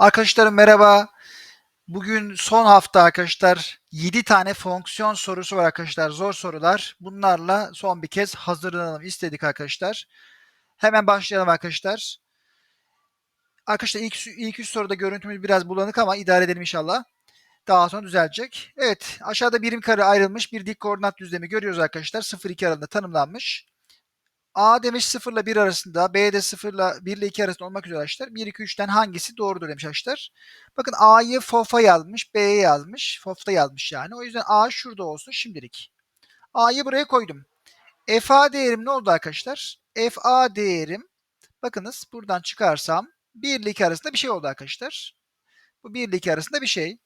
Arkadaşlarım merhaba. Bugün son hafta arkadaşlar 7 tane fonksiyon sorusu var arkadaşlar. Zor sorular. Bunlarla son bir kez hazırlanalım istedik arkadaşlar. Hemen başlayalım arkadaşlar. Arkadaşlar ilk, ilk üç soruda görüntümüz biraz bulanık ama idare edelim inşallah. Daha sonra düzelecek. Evet aşağıda birim kare ayrılmış bir dik koordinat düzlemi görüyoruz arkadaşlar. 0-2 aralığında tanımlanmış. A demiş 0 ile 1 arasında, B de 0 ile 1 ile 2 arasında olmak üzere arkadaşlar. 1, 2, 3'ten hangisi doğrudur demiş arkadaşlar. Bakın A'yı FOF'a yazmış, B'ye yazmış. FOF'ta yazmış yani. O yüzden A şurada olsun şimdilik. A'yı buraya koydum. FA değerim ne oldu arkadaşlar? FA değerim bakınız buradan çıkarsam 1 ile 2 arasında bir şey oldu arkadaşlar. Bu 1 ile 2 arasında bir şey.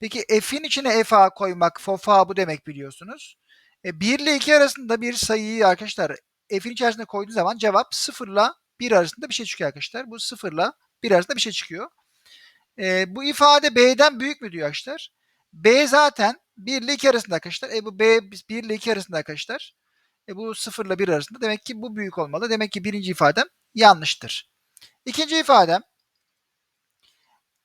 Peki F'in içine FA koymak FOFA bu demek biliyorsunuz. E, 1 ile 2 arasında bir sayıyı arkadaşlar f'in içerisinde koyduğu zaman cevap 0 ile 1 arasında bir şey çıkıyor arkadaşlar. Bu 0 ile 1 arasında bir şey çıkıyor. E, bu ifade b'den büyük mü diyor arkadaşlar. b zaten 1 ile 2 arasında arkadaşlar. E bu b 1 ile 2 arasında arkadaşlar. E bu 0 ile 1 arasında. Demek ki bu büyük olmalı. Demek ki birinci ifadem yanlıştır. İkinci ifadem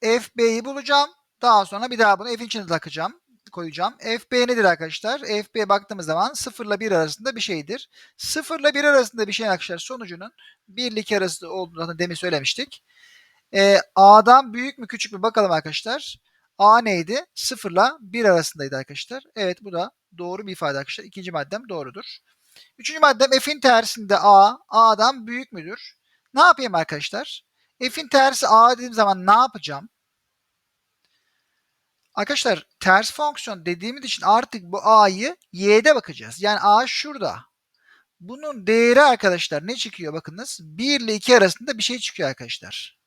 f b'yi bulacağım. Daha sonra bir daha bunu f'in içine takacağım koyacağım. FB nedir arkadaşlar? FB baktığımız zaman 0 ile 1 arasında bir şeydir. 0 ile 1 arasında bir şey arkadaşlar sonucunun 1 ile 2 arasında olduğunu demin söylemiştik. Ee, A'dan büyük mü küçük mü bakalım arkadaşlar. A neydi? 0 ile 1 arasındaydı arkadaşlar. Evet bu da doğru bir ifade arkadaşlar. İkinci maddem doğrudur. Üçüncü maddem F'in tersinde A, A'dan büyük müdür? Ne yapayım arkadaşlar? F'in tersi A dediğim zaman ne yapacağım? Arkadaşlar ters fonksiyon dediğimiz için artık bu a'yı y'de bakacağız. Yani a şurada. Bunun değeri arkadaşlar ne çıkıyor bakınız. 1 ile 2 arasında bir şey çıkıyor arkadaşlar.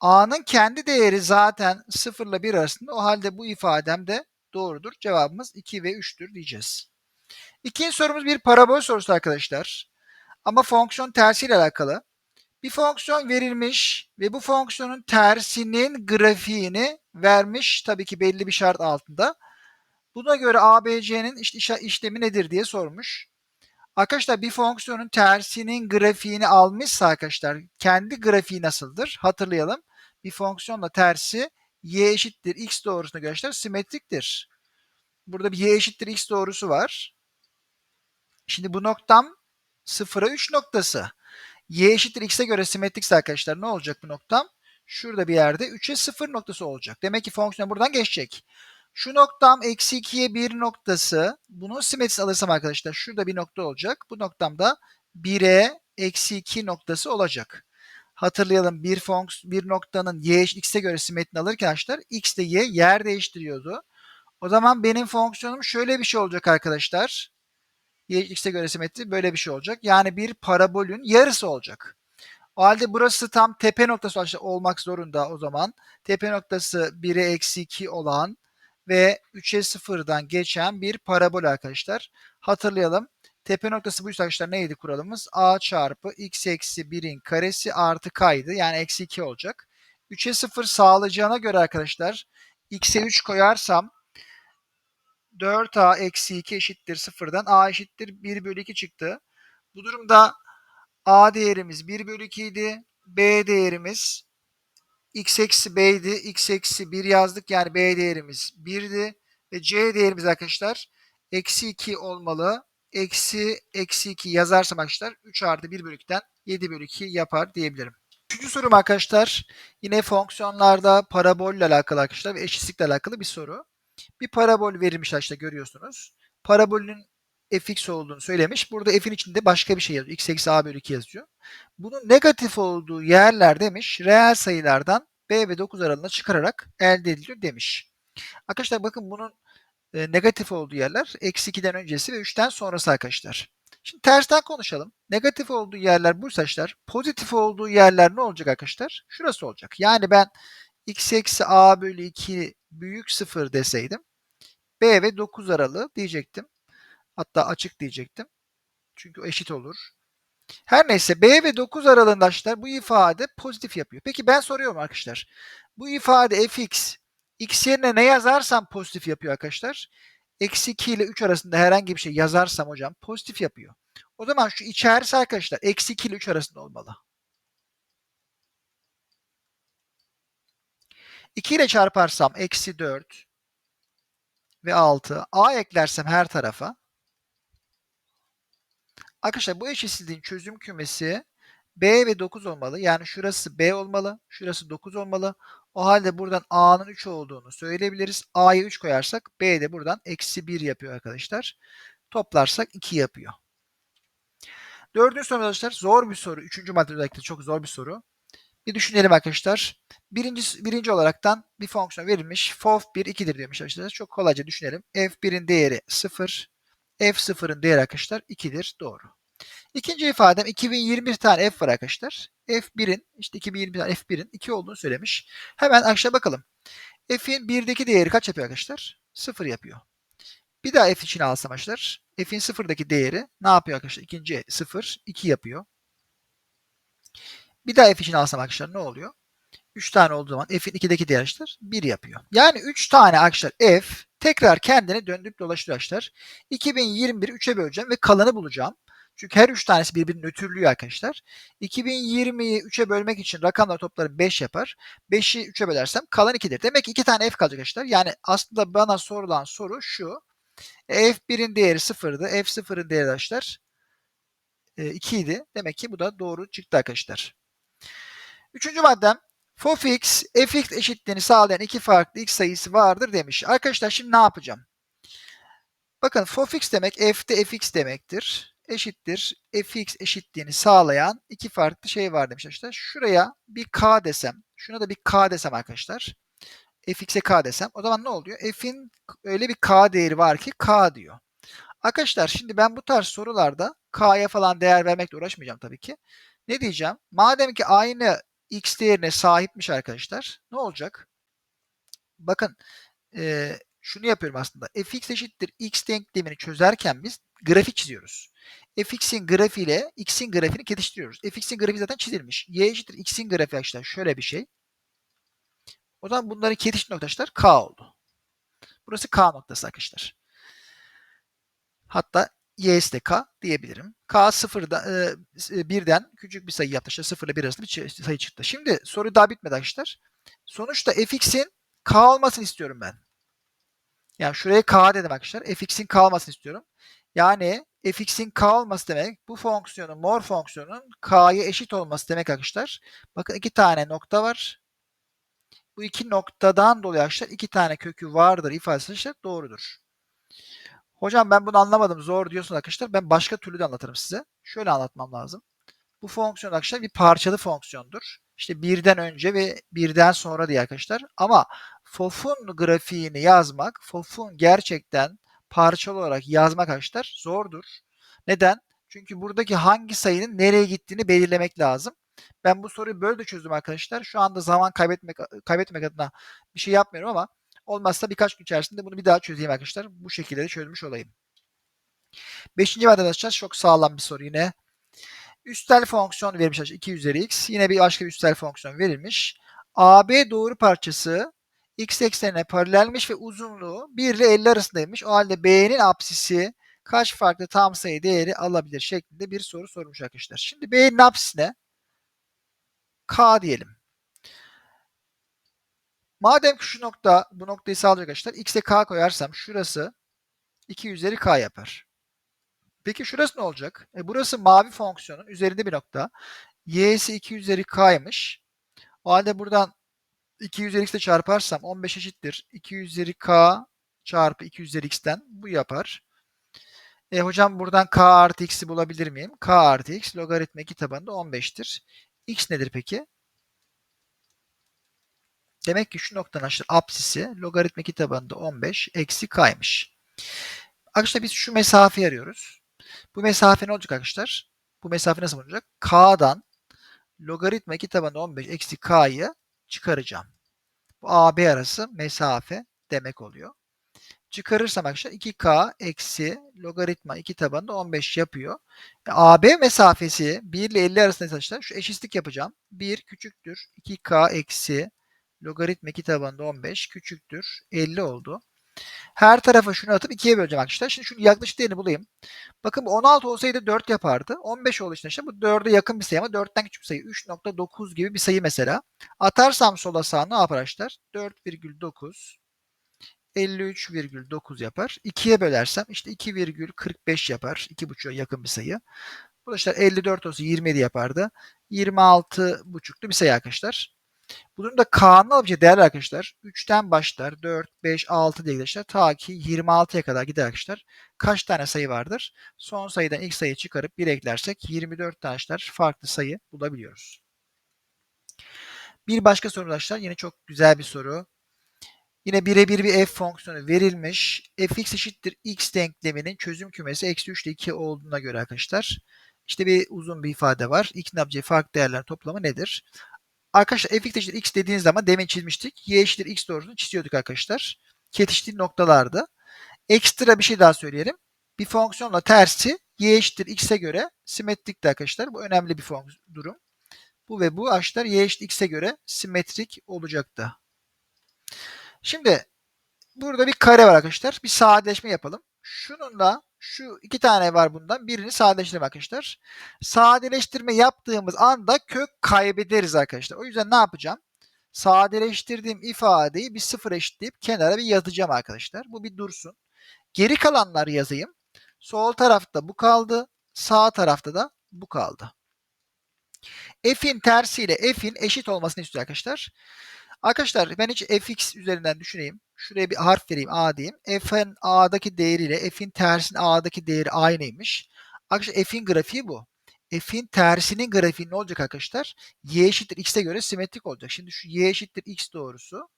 a'nın kendi değeri zaten 0 ile 1 arasında. O halde bu ifadem de doğrudur. Cevabımız 2 ve 3'tür diyeceğiz. İkinci sorumuz bir parabol sorusu arkadaşlar. Ama fonksiyon tersiyle alakalı. Bir fonksiyon verilmiş ve bu fonksiyonun tersinin grafiğini vermiş tabii ki belli bir şart altında. Buna göre ABC'nin işte işlemi nedir diye sormuş. Arkadaşlar bir fonksiyonun tersinin grafiğini almışsa arkadaşlar kendi grafiği nasıldır? Hatırlayalım. Bir fonksiyonla tersi y eşittir x doğrusuna göre arkadaşlar simetriktir. Burada bir y eşittir x doğrusu var. Şimdi bu noktam 0'a 3 noktası y eşittir x'e göre simetrikse arkadaşlar ne olacak bu noktam? Şurada bir yerde 3'e 0 noktası olacak. Demek ki fonksiyon buradan geçecek. Şu noktam eksi 2'ye 1 noktası. Bunun simetrisi alırsam arkadaşlar şurada bir nokta olacak. Bu noktamda 1'e eksi 2 noktası olacak. Hatırlayalım bir fonks bir noktanın y x'e göre simetrini alırken arkadaşlar x ile y yer değiştiriyordu. O zaman benim fonksiyonum şöyle bir şey olacak arkadaşlar x'e göre simetri böyle bir şey olacak. Yani bir parabolün yarısı olacak. O halde burası tam tepe noktası olmak zorunda o zaman. Tepe noktası 1'e eksi 2 olan ve 3'e 0'dan geçen bir parabol arkadaşlar. Hatırlayalım. Tepe noktası bu arkadaşlar neydi kuralımız? a çarpı x eksi 1'in karesi artı k'ydı. Yani eksi 2 olacak. 3'e 0 sağlayacağına göre arkadaşlar x'e 3 koyarsam 4a eksi 2 eşittir 0'dan a eşittir 1 bölü 2 çıktı. Bu durumda a değerimiz 1 bölü 2 idi. b değerimiz x eksi b'ydi. x eksi 1 yazdık. Yani b değerimiz 1'di. Ve c değerimiz arkadaşlar eksi 2 olmalı. Eksi eksi 2 yazarsam arkadaşlar 3 artı 1 bölü 2'den 7 bölü 2 yapar diyebilirim. Üçüncü sorum arkadaşlar yine fonksiyonlarda parabolle alakalı arkadaşlar ve eşitlikle alakalı bir soru bir parabol verilmiş işte görüyorsunuz. Parabolün fx olduğunu söylemiş. Burada f'in içinde başka bir şey yazıyor. x eksi a bölü 2 yazıyor. Bunun negatif olduğu yerler demiş reel sayılardan b ve 9 aralığına çıkararak elde ediliyor demiş. Arkadaşlar bakın bunun e, negatif olduğu yerler eksi 2'den öncesi ve 3'ten sonrası arkadaşlar. Şimdi tersten konuşalım. Negatif olduğu yerler bu saçlar. Pozitif olduğu yerler ne olacak arkadaşlar? Şurası olacak. Yani ben x eksi a bölü 2 büyük 0 deseydim b ve 9 aralığı diyecektim. Hatta açık diyecektim. Çünkü eşit olur. Her neyse b ve 9 aralığında arkadaşlar bu ifade pozitif yapıyor. Peki ben soruyorum arkadaşlar. Bu ifade fx x yerine ne yazarsam pozitif yapıyor arkadaşlar. Eksi 2 ile 3 arasında herhangi bir şey yazarsam hocam pozitif yapıyor. O zaman şu içerisi arkadaşlar eksi 2 ile 3 arasında olmalı. 2 ile çarparsam eksi 4 ve 6. A eklersem her tarafa. Arkadaşlar bu eşitsizliğin çözüm kümesi B ve 9 olmalı. Yani şurası B olmalı. Şurası 9 olmalı. O halde buradan A'nın 3 olduğunu söyleyebiliriz. A'ya 3 koyarsak B de buradan eksi 1 yapıyor arkadaşlar. Toplarsak 2 yapıyor. Dördüncü soru arkadaşlar zor bir soru. Üçüncü madde özellikle çok zor bir soru. Bir düşünelim arkadaşlar. Birinci, birinci olaraktan bir fonksiyon verilmiş. fof 1 2'dir demiş arkadaşlar. Çok kolayca düşünelim. f1'in değeri 0. f0'ın değeri arkadaşlar 2'dir. Doğru. İkinci ifadem 2021 tane f var arkadaşlar. f1'in işte 2021 tane f1'in 2 olduğunu söylemiş. Hemen aşağı bakalım. f'in 1'deki değeri kaç yapıyor arkadaşlar? 0 yapıyor. Bir daha f için alsam arkadaşlar. F'in 0'daki değeri ne yapıyor arkadaşlar? İkinci 0, 2 yapıyor. Bir daha f için alsam arkadaşlar ne oluyor? 3 tane olduğu zaman f'in 2'deki değer arkadaşlar 1 yapıyor. Yani 3 tane arkadaşlar f tekrar kendini döndürüp dolaştırıyor arkadaşlar. 2021'i 3'e böleceğim ve kalanı bulacağım. Çünkü her 3 tanesi birbirini ötürlüyor arkadaşlar. 2020'yi 3'e bölmek için rakamlar topları 5 yapar. 5'i 3'e bölersem kalan 2'dir. Demek ki 2 tane f kalacak arkadaşlar. Yani aslında bana sorulan soru şu. f1'in değeri 0'dı. f0'ın değeri arkadaşlar 2 idi. Demek ki bu da doğru çıktı arkadaşlar. Üçüncü maddem fx fx eşitliğini sağlayan iki farklı x sayısı vardır demiş. Arkadaşlar şimdi ne yapacağım? Bakın fx demek f'de fx demektir. Eşittir fx eşitliğini sağlayan iki farklı şey var demiş arkadaşlar. Şuraya bir k desem, şuna da bir k desem arkadaşlar. fx'e k desem o zaman ne oluyor? f'in öyle bir k değeri var ki k diyor. Arkadaşlar şimdi ben bu tarz sorularda k'ya falan değer vermekle uğraşmayacağım tabii ki. Ne diyeceğim? Madem ki aynı x değerine sahipmiş arkadaşlar. Ne olacak? Bakın e, şunu yapıyorum aslında. fx eşittir x denklemini çözerken biz grafik çiziyoruz. fx'in grafiğiyle x'in grafiğini kesiştiriyoruz. fx'in grafiği zaten çizilmiş. y eşittir x'in grafiği arkadaşlar şöyle bir şey. O zaman bunların kesişim noktaşlar k oldu. Burası k noktası arkadaşlar. Hatta y'si de k diyebilirim. k sıfırda, e, birden küçük bir sayı yaptı. İşte 0 ile 1 arasında bir sayı çıktı. Şimdi soru daha bitmedi arkadaşlar. Sonuçta fx'in k olmasını istiyorum ben. Yani şuraya k dedim arkadaşlar. fx'in k olmasını istiyorum. Yani fx'in k olması demek bu fonksiyonun mor fonksiyonun k'ya eşit olması demek arkadaşlar. Bakın iki tane nokta var. Bu iki noktadan dolayı arkadaşlar iki tane kökü vardır ifadesi arkadaşlar doğrudur. Hocam ben bunu anlamadım zor diyorsun arkadaşlar. Ben başka türlü de anlatırım size. Şöyle anlatmam lazım. Bu fonksiyon arkadaşlar bir parçalı fonksiyondur. İşte birden önce ve birden sonra diye arkadaşlar. Ama FOF'un grafiğini yazmak, FOF'un gerçekten parçalı olarak yazmak arkadaşlar zordur. Neden? Çünkü buradaki hangi sayının nereye gittiğini belirlemek lazım. Ben bu soruyu böyle de çözdüm arkadaşlar. Şu anda zaman kaybetmek kaybetmek adına bir şey yapmıyorum ama olmazsa birkaç gün içerisinde bunu bir daha çözeyim arkadaşlar. Bu şekilde de çözmüş olayım. Beşinci madde arkadaşlar çok sağlam bir soru yine. Üstel fonksiyon verilmiş arkadaşlar 2 üzeri x. Yine bir başka bir üstel fonksiyon verilmiş. AB doğru parçası x eksenine paralelmiş ve uzunluğu 1 ile 50 arasındaymış. O halde B'nin apsisi kaç farklı tam sayı değeri alabilir şeklinde bir soru sormuş arkadaşlar. Şimdi B'nin apsisine K diyelim. Madem ki şu nokta bu noktayı sağlayacak arkadaşlar x'e k koyarsam şurası 2 üzeri k yapar. Peki şurası ne olacak? E burası mavi fonksiyonun üzerinde bir nokta. y'si 2 üzeri k'ymış. O halde buradan 2 üzeri x ile çarparsam 15 eşittir. 2 üzeri k çarpı 2 üzeri x'ten bu yapar. E hocam buradan k artı x'i bulabilir miyim? k artı x logaritma 2 tabanında 15'tir. x nedir peki? Demek ki şu noktanın arkadaşlar apsisi logaritma 2 tabanında 15 eksi k'ymış. Arkadaşlar biz şu mesafeyi arıyoruz. Bu mesafe ne olacak arkadaşlar? Bu mesafe nasıl olacak? K'dan logaritma 2 tabanında 15 eksi k'yı çıkaracağım. Bu AB arası mesafe demek oluyor. Çıkarırsam arkadaşlar 2k eksi logaritma 2 tabanında 15 yapıyor. E, AB mesafesi 1 ile 50 arasında arkadaşlar şu eşitlik yapacağım. 1 küçüktür 2k eksi logaritma 2 tabanında 15 küçüktür 50 oldu. Her tarafa şunu atıp 2'ye böleceğim arkadaşlar. Şimdi şunu yaklaşık değerini bulayım. Bakın bu 16 olsaydı 4 yapardı. 15 olduğu için işte bu 4'e yakın bir sayı ama 4'ten küçük bir sayı. 3.9 gibi bir sayı mesela. Atarsam sola sağa ne yapar arkadaşlar? 4,9 53,9 yapar. 2'ye bölersem işte 2,45 yapar. 2,5'a yakın bir sayı. İşte 54 olsa 27 yapardı. 26,5'lu bir sayı arkadaşlar. Bunun da K'nın alabileceği değer arkadaşlar 3'ten başlar. 4, 5, 6 diye arkadaşlar. Ta ki 26'ya kadar gider arkadaşlar. Kaç tane sayı vardır? Son sayıdan ilk sayı çıkarıp 1 eklersek 24 tane arkadaşlar farklı sayı bulabiliyoruz. Bir başka soru arkadaşlar yine çok güzel bir soru. Yine birebir bir f fonksiyonu verilmiş. fx eşittir x denkleminin çözüm kümesi eksi 3 ile 2 olduğuna göre arkadaşlar. İşte bir uzun bir ifade var. Yapacağı farklı değerlerin toplamı nedir? Arkadaşlar fx eşittir x dediğiniz zaman demin çizmiştik. y eşittir x doğrusunu çiziyorduk arkadaşlar. Kesiştiği noktalardı. Ekstra bir şey daha söyleyelim. Bir fonksiyonla tersi y eşittir x'e göre simetrikti arkadaşlar. Bu önemli bir durum. Bu ve bu açılar y eşittir x'e göre simetrik olacaktı. Şimdi burada bir kare var arkadaşlar. Bir sadeleşme yapalım. Şunun da şu iki tane var bundan. Birini sadeleştirelim arkadaşlar. Sadeleştirme yaptığımız anda kök kaybederiz arkadaşlar. O yüzden ne yapacağım? Sadeleştirdiğim ifadeyi bir sıfır eşitleyip kenara bir yazacağım arkadaşlar. Bu bir dursun. Geri kalanları yazayım. Sol tarafta bu kaldı. Sağ tarafta da bu kaldı. F'in tersiyle F'in eşit olmasını istiyor arkadaşlar. Arkadaşlar ben hiç fx üzerinden düşüneyim. Şuraya bir harf vereyim a diyeyim. f'in a'daki değeriyle f'in tersinin a'daki değeri aynıymış. Arkadaşlar f'in grafiği bu. f'in tersinin grafiği ne olacak arkadaşlar? y eşittir x'e göre simetrik olacak. Şimdi şu y eşittir x doğrusu.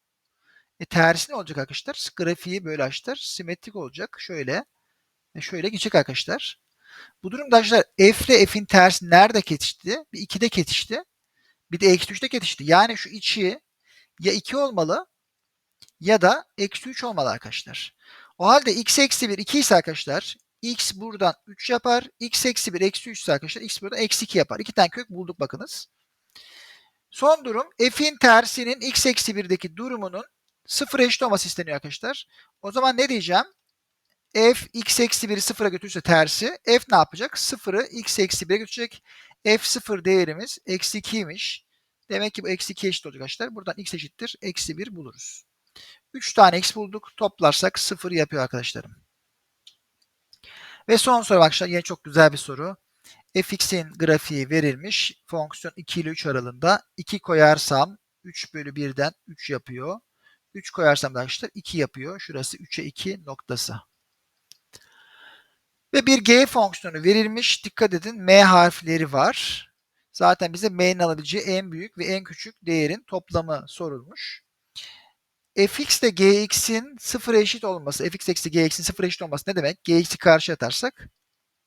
E, tersi ne olacak arkadaşlar? Grafiği böyle açtır. Simetrik olacak. Şöyle. E, şöyle gidecek arkadaşlar. Bu durumda arkadaşlar f ile f'in tersi nerede kesişti? Bir 2'de kesişti. Bir de eksi 3'te kesişti. Yani şu içi ya 2 olmalı ya da eksi 3 olmalı arkadaşlar. O halde x eksi 1 2 ise arkadaşlar x buradan 3 yapar. x eksi 1 eksi 3 ise arkadaşlar x buradan eksi 2 yapar. İki tane kök bulduk bakınız. Son durum f'in tersinin x eksi 1'deki durumunun 0 eşit olması isteniyor arkadaşlar. O zaman ne diyeceğim? f x eksi 1'i 0'a götürürse tersi f ne yapacak? 0'ı x eksi 1'e götürecek. f0 değerimiz eksi 2'ymiş. Demek ki bu eksi 2 eşit olacak arkadaşlar. Buradan x eşittir. Eksi 1 buluruz. 3 tane x bulduk. Toplarsak 0 yapıyor arkadaşlarım. Ve son soru arkadaşlar yine çok güzel bir soru. fx'in grafiği verilmiş. Fonksiyon 2 ile 3 aralığında. 2 koyarsam 3 bölü 1'den 3 yapıyor. 3 koyarsam da arkadaşlar 2 yapıyor. Şurası 3'e 2 noktası. Ve bir g fonksiyonu verilmiş. Dikkat edin m harfleri var. Zaten bize m'nin alabileceği en büyük ve en küçük değerin toplamı sorulmuş. Fx ile gx'in sıfır eşit olması, fx eksi gx'in sıfır eşit olması ne demek? gx'i karşı atarsak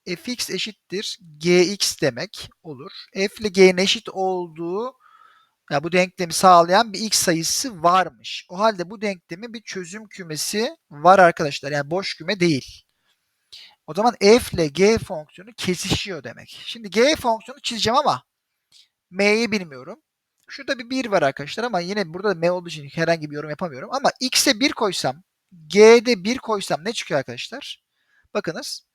fx eşittir gx demek olur. f ile g'nin eşit olduğu yani bu denklemi sağlayan bir x sayısı varmış. O halde bu denklemin bir çözüm kümesi var arkadaşlar. Yani boş küme değil. O zaman f ile g fonksiyonu kesişiyor demek. Şimdi g fonksiyonu çizeceğim ama M'yi bilmiyorum. Şurada bir 1 var arkadaşlar ama yine burada da M olduğu için herhangi bir yorum yapamıyorum. Ama X'e 1 koysam, G'de 1 koysam ne çıkıyor arkadaşlar? Bakınız.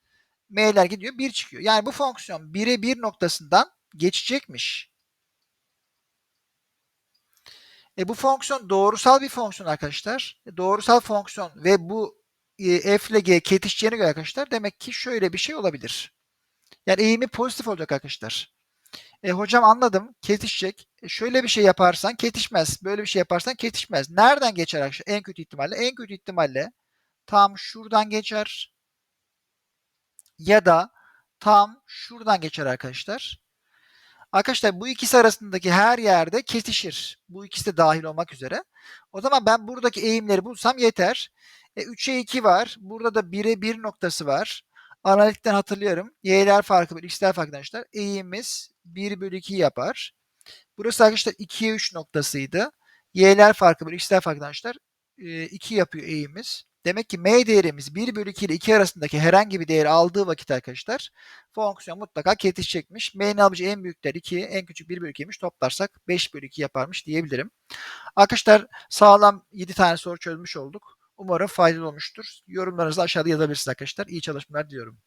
M'ler gidiyor 1 çıkıyor. Yani bu fonksiyon 1'e 1 noktasından geçecekmiş. E bu fonksiyon doğrusal bir fonksiyon arkadaşlar. E doğrusal fonksiyon ve bu e, f ile g kesişeceğine göre arkadaşlar demek ki şöyle bir şey olabilir. Yani eğimi pozitif olacak arkadaşlar. E, hocam anladım. Kesişecek. E, şöyle bir şey yaparsan kesişmez. Böyle bir şey yaparsan kesişmez. Nereden geçer arkadaşlar? En kötü ihtimalle. En kötü ihtimalle tam şuradan geçer. Ya da tam şuradan geçer arkadaşlar. Arkadaşlar bu ikisi arasındaki her yerde kesişir. Bu ikisi de dahil olmak üzere. O zaman ben buradaki eğimleri bulsam yeter. E, 3'e 2 var. Burada da 1'e 1 noktası var. Analitikten hatırlıyorum. Y'ler farkı x'ler farkı arkadaşlar. Eğimimiz 1 bölü 2 yapar. Burası arkadaşlar 2'ye 3 noktasıydı. Y'ler farkı bölü x'ler farkı arkadaşlar 2 yapıyor eğimimiz. Demek ki m değerimiz 1 bölü 2 ile 2 arasındaki herhangi bir değeri aldığı vakit arkadaşlar fonksiyon mutlaka kesişecekmiş. M'nin alabileceği en büyük değer 2, en küçük 1 bölü 2'ymiş. Toplarsak 5 bölü 2 yaparmış diyebilirim. Arkadaşlar sağlam 7 tane soru çözmüş olduk. Umarım faydalı olmuştur. Yorumlarınızı aşağıda yazabilirsiniz arkadaşlar. İyi çalışmalar diliyorum.